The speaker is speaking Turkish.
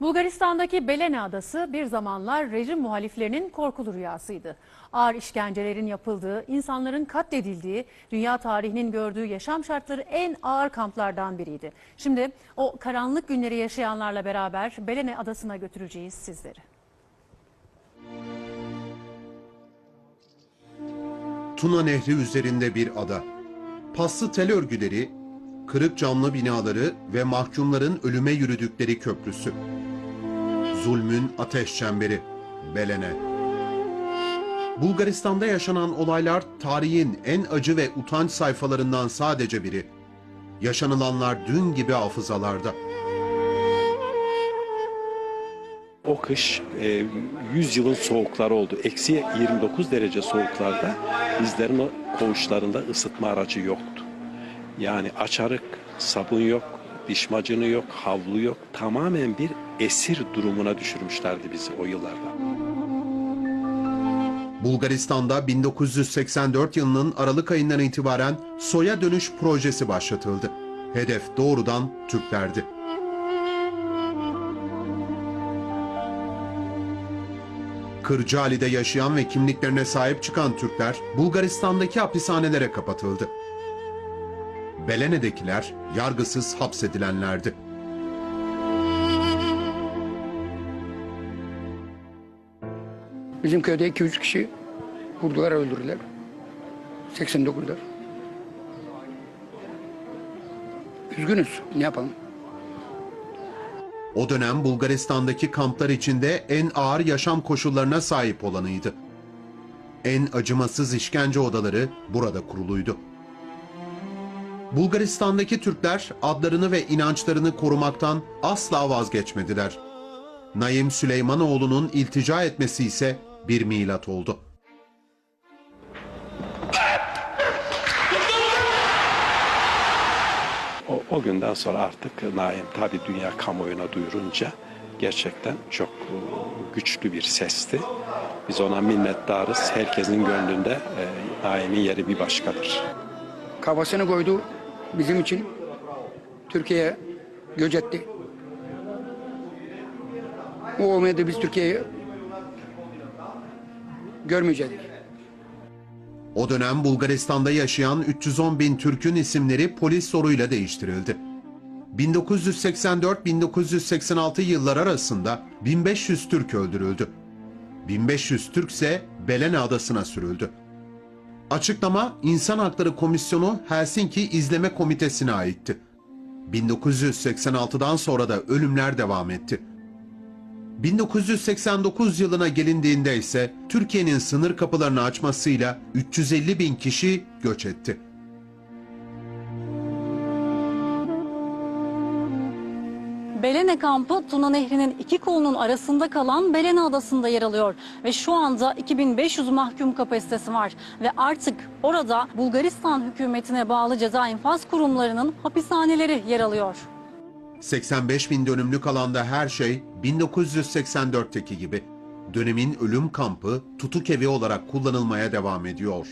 Bulgaristan'daki Belene Adası bir zamanlar rejim muhaliflerinin korkulu rüyasıydı. Ağır işkencelerin yapıldığı, insanların katledildiği, dünya tarihinin gördüğü yaşam şartları en ağır kamplardan biriydi. Şimdi o karanlık günleri yaşayanlarla beraber Belene Adası'na götüreceğiz sizleri. Tuna Nehri üzerinde bir ada. Paslı tel örgüleri, kırık camlı binaları ve mahkumların ölüme yürüdükleri köprüsü. Zulmün ateş çemberi, Belene. Bulgaristan'da yaşanan olaylar tarihin en acı ve utanç sayfalarından sadece biri. Yaşanılanlar dün gibi hafızalarda. O kış e, 100 yılın soğukları oldu. Eksi 29 derece soğuklarda bizlerin koğuşlarında ısıtma aracı yoktu. Yani açarık, sabun yok, diş macunu yok, havlu yok. Tamamen bir esir durumuna düşürmüşlerdi bizi o yıllarda. Bulgaristan'da 1984 yılının Aralık ayından itibaren soya dönüş projesi başlatıldı. Hedef doğrudan Türklerdi. Kırcaali'de yaşayan ve kimliklerine sahip çıkan Türkler Bulgaristan'daki hapishanelere kapatıldı. Belene'dekiler yargısız hapsedilenlerdi. Bizim köyde 2-3 kişi vurdular öldürdüler. 89'da. Üzgünüz. Ne yapalım? O dönem Bulgaristan'daki kamplar içinde en ağır yaşam koşullarına sahip olanıydı. En acımasız işkence odaları burada kuruluydu. Bulgaristan'daki Türkler adlarını ve inançlarını korumaktan asla vazgeçmediler. Naim Süleymanoğlu'nun iltica etmesi ise bir milat oldu. O, o günden sonra artık Naim tabi dünya kamuoyuna duyurunca gerçekten çok e, güçlü bir sesti. Biz ona minnettarız. Herkesin gönlünde e, Naim'in yeri bir başkadır. Kafasını koydu bizim için. Türkiye'ye göç etti. O olmaydı biz Türkiye'yi görmeyecektik. O dönem Bulgaristan'da yaşayan 310 bin Türk'ün isimleri polis soruyla değiştirildi. 1984-1986 yıllar arasında 1500 Türk öldürüldü. 1500 Türk ise Belene Adası'na sürüldü. Açıklama İnsan Hakları Komisyonu Helsinki İzleme Komitesi'ne aitti. 1986'dan sonra da ölümler devam etti. 1989 yılına gelindiğinde ise Türkiye'nin sınır kapılarını açmasıyla 350 bin kişi göç etti. Belene kampı Tuna Nehri'nin iki kolunun arasında kalan Belene Adası'nda yer alıyor ve şu anda 2500 mahkum kapasitesi var ve artık orada Bulgaristan hükümetine bağlı ceza infaz kurumlarının hapishaneleri yer alıyor. 85 bin dönümlük alanda her şey 1984'teki gibi. Dönemin ölüm kampı tutuk evi olarak kullanılmaya devam ediyor.